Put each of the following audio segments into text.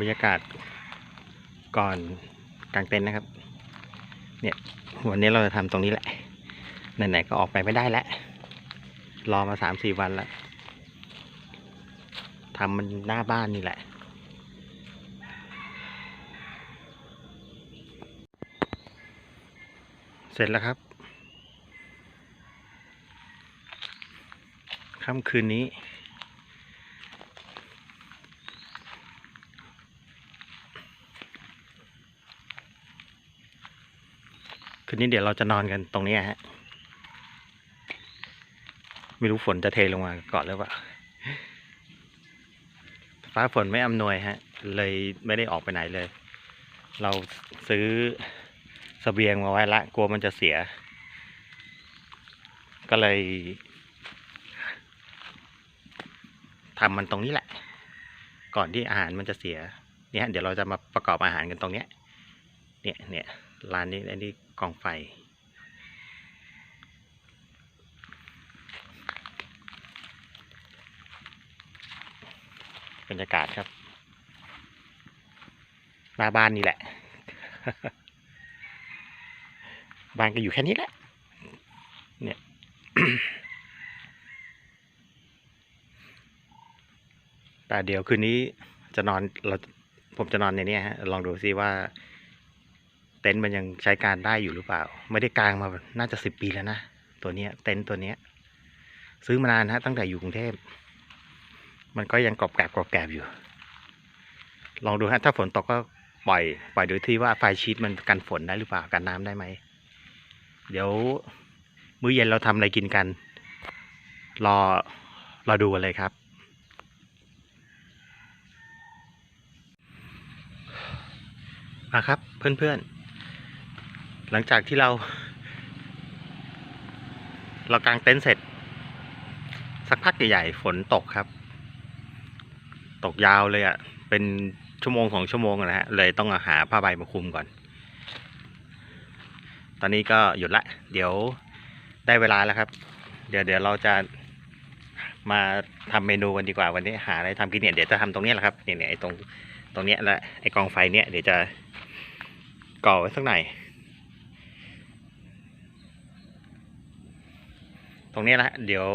บรรยากาศก่อนกางเต็นท์นะครับ เนี่ยวันนี้เราจะทำตรงนี้แหละ ไหนๆก็ออกไปไม่ได้แล้ว รอมาสามสี่วันแล้วทำมันหน้าบ้านนี่แหละ เสร็จแล้วครับค่ำคืนนี้ คืนนี้เดี๋ยวเราจะนอนกันตรงนี้ฮะ ไม่รู้ฝนจะเทลงมาก่อนหรือเปล่า ฟ้าฝนไม่อำนวยฮะ เลยไม่ได้ออกไปไหนเลย เราซื้อเสบียงมาไว้ละ กลัวมันจะเสีย ก็เลยทำมันตรงนี้แหละ ก่อนที่อาหารมันจะเสีย เนี่ย เดี๋ยวเราจะมาประกอบอาหารกันตรงเนี้ย เนี่ยเนี่ยร้านนี้อันนี้ กองไฟ บรรยากาศครับหน้าบ้านนี่แหละ บ้านก็อยู่แค่นี้แหละ เนี่ยแต่เดี๋ยวคืนนี้จะนอนเราผมจะนอนในนี้ฮะ ลองดูซิว่า ต็นท์มันยังใช้การได้อยู่หรือเปล่า ไม่ได้กางมาน่าจะสิบปีแล้วนะ ตัวเนี้ยเต็นท์ตัวเนี้ย ซื้อมานานฮะตั้งแต่อยู่กรุงเทพ มันก็ยังกรอบแกรบกรอบแกรบอยู่ ลองดูฮะถ้าฝนตกก็ปล่อยปล่อยโดยที่ว่าไฟชีตมันกันฝนได้หรือเปล่ากันน้ำได้ไหม เดี๋ยว มื้อเย็นเราทำอะไรกินกัน รอรอดูกันเลยครับมาครับเพื่อนๆ หลังจากที่เรา เรากางเต็นท์เสร็จ สักพักใหญ่ๆฝนตกครับ ตกยาวเลยอะ่ะ เป็นชั่วโมงของชั่วโมงนะฮะ เลยต้องหาผ้าใบมาคุมก่อน ตอนนี้ก็หยุดละ เดี๋ยวได้เวลาแล้วครับ เดี๋ยวเดี๋ยวเราจะมาทำเมนูกันดีกว่าวันนี้หาอะไรทำกินเนี่ยเดี๋ยวจะทำตรงเนี้ยแหละครับเนี่ยไอ้ตรงตรงเนี้ยและไอ้กองไฟเนี้ยเดี๋ยวจะก่อไว้สักหน่อย ตรงนี้ยนะเดี๋ยว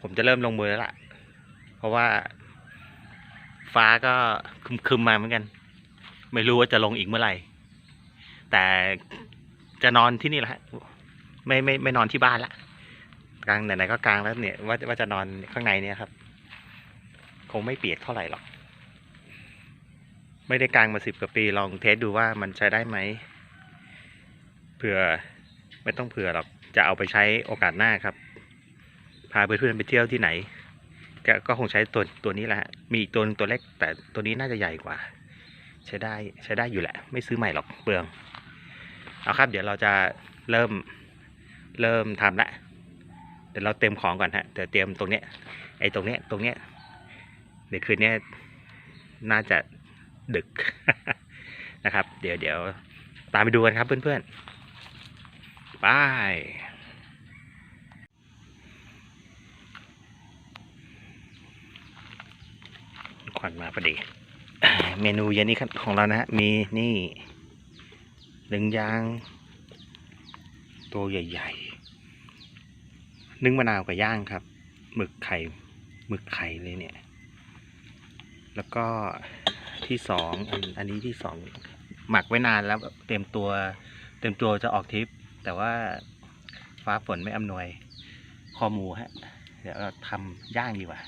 ผมจะเริ่มลงมือแล้วล่ะ เพราะว่า ฟ้าก็คึมๆมาเหมือนกัน ไม่รู้ว่าจะลงอีกเมื่อไหร่ แต่จะนอนที่นี่แหละฮะไม่ไม่ไม่นอนที่บ้านละกลางไหนๆก็กลางแล้วเนี่ย ว่าว่าจะนอนข้างในเนี่ยครับ คงไม่เปียกเท่าไหร่หรอก ไม่ได้กลางมาสิบกว่าปีลองเทสดูว่ามันใช้ได้ไหมเผื่อไม่ต้องเผื่อหรอก จะเอาไปใช้โอกาสหน้าครับ พาเพื่อนๆไปเที่ยวที่ไหน ก็คงใช้ตัวตัวนี้แหละฮะมีอีกตัวนึงตัวเล็ก แต่ตัวนี้น่าจะใหญ่กว่า ใช้ได้ใช้ได้อยู่แหละ ไม่ซื้อใหม่หรอกเปลืองเอาครับ เดี๋ยวเราจะเริ่มเริ่มทำละเดี๋ยวเราเตรียมของก่อนฮะเดี๋ยวเตรียมตรงเนี้ยไอ้ตรงเนี้ยตรงเนี้ยเดี๋ยวคืนนี้น่าจะดึกนะครับ เดี๋ยวเดี๋ยวตามไปดูกันครับเพื่อนๆไป ควันมาพอดี เมนูเย็นนี้ครับของเรานะฮะมีนี่หนึ่งยาง ตัวใหญ่ๆ นึ่งมะนาวกับย่างครับ หมึกไข่หมึกไข่เลยเนี่ย แล้วก็ที่สองอันอันนี้ที่สองหมักไว้นานแล้วเตรียมตัว เตรียมตัวจะออกทริป แต่ว่าฟ้าฝนไม่อำนวยคอหมูฮะ เดี๋ยวเราทำย่างดีกว่า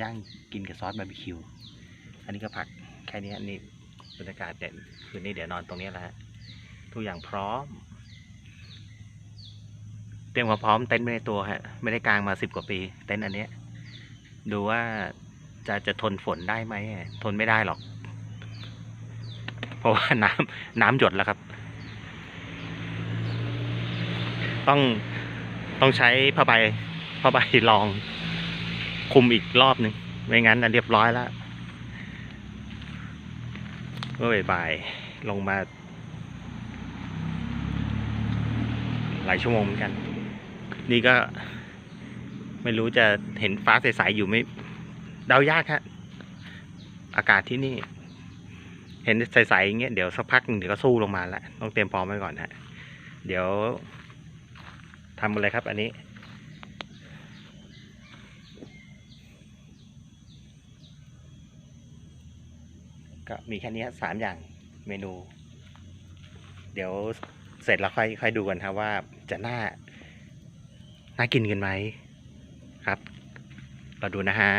ย่างกินกับซอสบาร์บีคิว อันนี้ก็ผักแค่นี้นี่บรรยากาศเด่นคืนนี้เดี๋ยวนอนตรงนี้แหละฮะทุกอย่างพร้อม เตรียมความพร้อมเต็นท์ไว้ในตัวฮะ ไม่ได้กางมาสิบกว่าปี เต็นท์อันเนี้ย ดูว่าจะจะทนฝนได้ไหมทนไม่ได้หรอก เพราะว่าน้ำน้ำหยดแล้วครับ ต้องต้องใช้ผ้าใบผ้าใบรอง คุมอีกรอบหนึ่งไม่งั้นนะเรียบร้อยแล้วเมื่อบ่ายลงมา หลายชั่วโมงเหมือนกัน นี่ก็ไม่รู้จะเห็นฟ้าใสๆอยู่ไม่เดายากฮะอากาศที่นี่ เห็นใสๆอย่างเงี้ยเดี๋ยวสักพักหนึ่งเดี๋ยวก็สู้ลงมาแล้วต้องเตรียมพร้อมไว้ก่อนฮะเดี๋ยวทำอะไรครับ อันนี้ ก็มีแค่นี้สามอย่างเมนู เดี๋ยวเสร็จแล้วค่อยค่อยดูกันครับว่าจะน่า น่ากินกันไหมครับ เราดูนะฮะ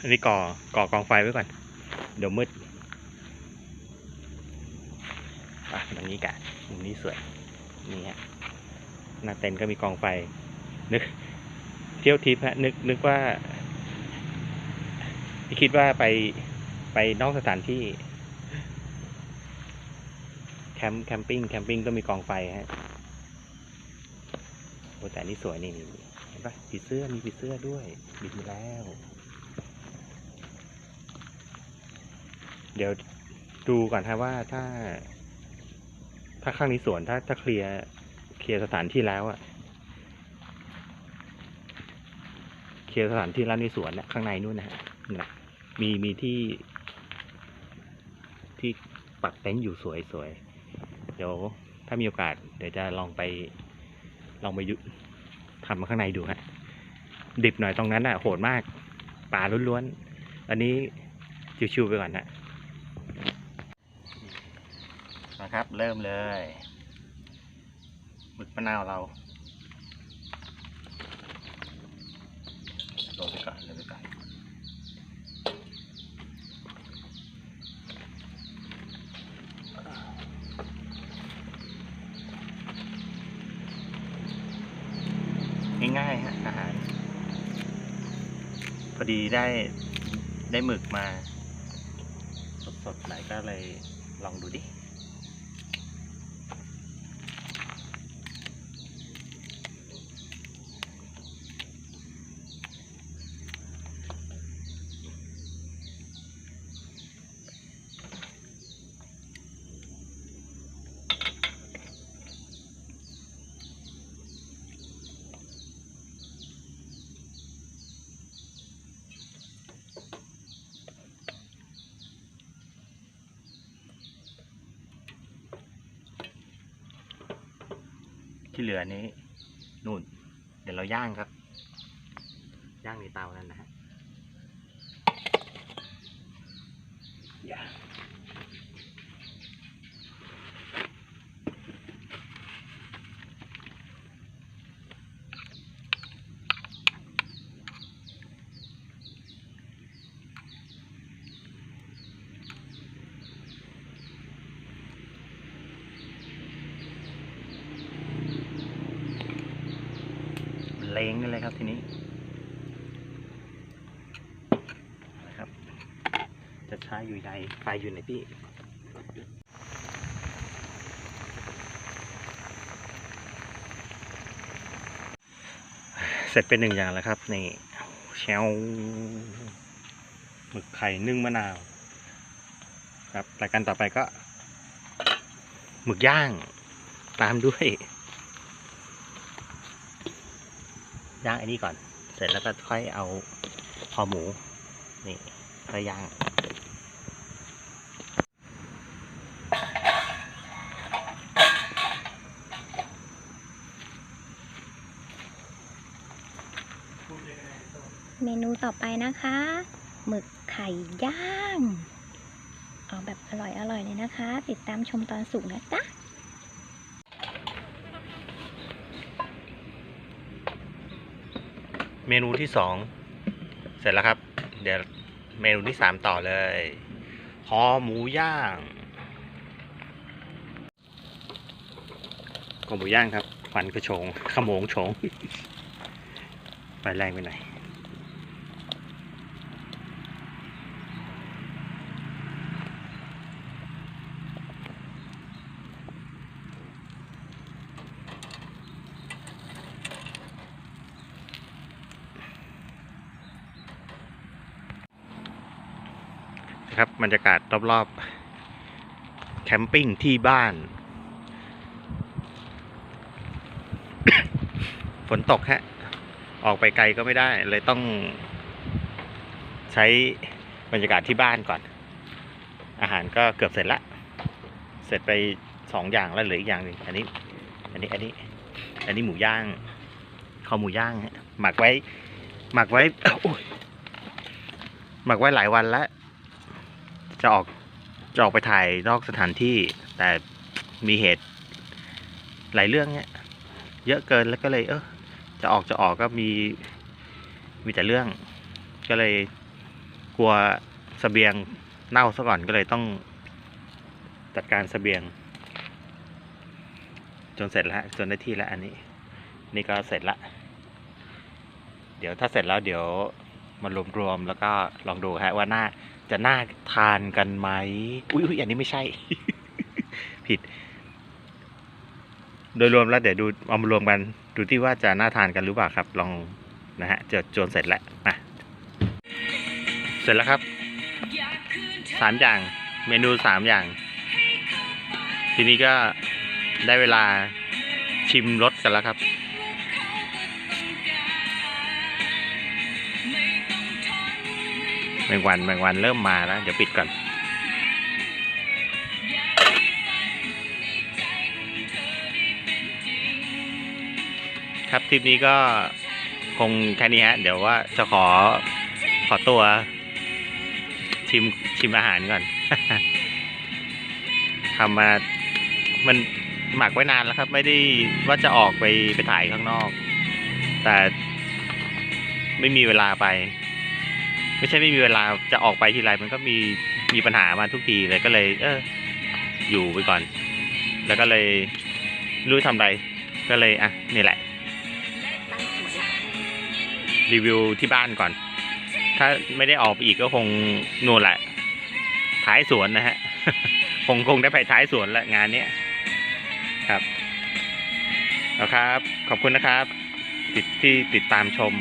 อันนี้ก่อก่อกองไฟไว้ก่อน เดี๋ยวมืดอะตรงนี้กะมุมนี้สวยนี่ฮะหน้าเต็นก็มีกองไฟ นึก เที่ยวทิพย์ฮะนึกนึกว่า คิดว่าไปไปนอกสถานที่ แคมป์แคมปิ้งแคมปิ้งก็มีกองไฟฮะโอ้แต่นี่สวยนี่นี่เห็นปะผีเสื้อมีผีเสื้อด้วยบินแล้ว เดี๋ยวดูก่อนฮะว่าถ้า ถ้าข้างนี้สวนถ้าถ้าเคลียร์เคลียร์สถานที่แล้วอะเคลียร์สถานที่แล้วในสวนนะข้างในนู่นนะฮะนั่นแหละ มีมีที่ที่ปักเต็นท์อยู่สวยสวยเดี๋ยวถ้ามีโอกาส เดี๋ยวจะลองไป ลองไปยุทำมาข้างในดูฮะดิบหน่อยตรงนั้นอะโหดมากป่าล้วนๆอันนี้ชิวๆไปก่อนนะนะครับ เริ่มเลยหมึกมะนาวเราลงไปก่อนลงไปก่อน ง่ายๆฮะอาหาร พอดีได้ได้หมึกมา สดๆไหนก็เลยลองดูดิ ที่เหลือนี้นู่น เดี๋ยวเราย่างครับ ย่างในเตานั่นนะฮะ เลงนี่เลยครับทีนี้นะครับ จะใช้อยู่ในไฟอยู่ในที่เสร็จเป็นหนึ่งอย่างแล้วครับ นี่แชวหมึกไข่นึ่งมะนาว ครับรายการต่อไปก็ หมึกย่าง ตามด้วย ย่างไอันนี้ก่อน เสร็จแล้วก็ค่อยเอาคอหมู นี่ค่อยย่างเมนูต่อไปนะคะ หมึกไข่ย่าง เอาแบบอร่อยอร่อยๆเลยนะคะ ติดตามชมตอนสุกนะจ๊ะ เมนูที่สองเสร็จแล้วครับ เดี๋ยวเมนูที่สามต่อเลยคอหมูย่างคอหมูย่างครับควันกระโชงขโมงโฉงไปแรงไปหน่อย ครับบรรยากาศรอบๆ แคมปิ้งที่บ้าน ฝนตกฮะ ออกไปไกลก็ไม่ได้ เลยต้องใช้บรรยากาศที่บ้านก่อน อาหารก็เกือบเสร็จละ เสร็จไปสองอย่างแล้วเหลืออีกอย่างหนึ่งอันนี้ อันนี้ อันนี้ อันนี้หมูย่างข้าวหมูย่างฮะหมักไว้ หมักไว้โอ้ยหมักไว้หลายวันแล้ว จะออกจะออกไปถ่ายนอกสถานที่ แต่มีเหตุหลายเรื่องเนี่ยเยอะเกินแล้วก็เลยเออจะออกจะออกก็มีมีแต่เรื่อง ก็เลยกลัวเสบียงเน่าซะก่อนก็เลยต้องจัดการเสบียง จนเสร็จแล้วจนได้ที่แล้วอันนี้ นี่ก็เสร็จละ เดี๋ยวถ้าเสร็จแล้วเดี๋ยวมารวมๆแล้วก็ลองดูฮะว่าหน่า จะน่าทานกันไหมอุ้ยอุ๊ยอันนี้ไม่ใช่ ผิด โดยรวมแล้วเดี๋ยวดูเอามารวมกัน ดูที่ว่าจะน่าทานกันหรือเปล่าครับ ลองนะฮะเจอจนเสร็จแล้วมาเสร็จแล้วครับสามอย่างเมนูสามอย่าง ทีนี้ก็ได้เวลาชิมรสกันแล้วครับ แมงวันแมงวันเริ่มมาแล้ว เดี๋ยวปิดก่อน ครับทริปนี้ก็คงแค่นี้ฮะ เดี๋ยวว่าจะขอขอตัวชิมชิมอาหารก่อนทำมามันหมักไว้นานแล้วครับ ไม่ได้ว่าจะออกไปไปถ่ายข้างนอก แต่ไม่มีเวลาไป ไม่ใช่ไม่มีเวลาจะออกไปทีไรมันก็มีมีปัญหามาทุกทีเลยก็เลย เออ อยู่ไปก่อน แล้วก็เลยรู้ทำไรก็เลยอะนี่แหละ รีวิวที่บ้านก่อน ถ้าไม่ได้ออกไปอีกก็คงนู่นแหละ ท้ายสวนนะฮะคงคงได้ไปท้ายสวนละงานเนี้ยครับเอาครับ ขอบคุณนะครับ ติดที่ติดตามชม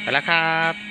ไปแล้วครับ